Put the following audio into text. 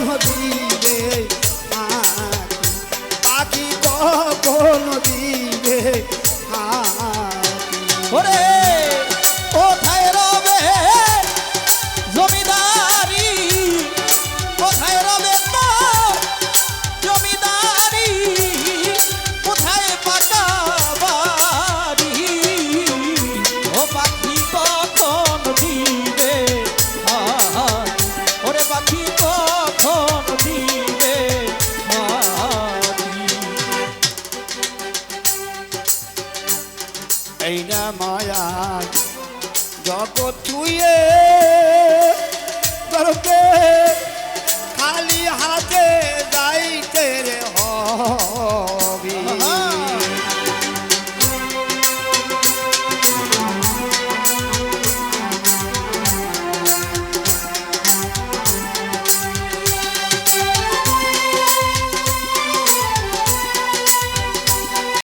কখনো দিবে পাখি। কখনো দিবে ওরে, কোথায় রবে জমিদারি? কোথায় রবে জমিদারি? কোথায় পাকা বাড়ি? ও পাখি কখন দিবে ওরে পাখি কখন এই না মায়া জগৎ ছুঁয়ে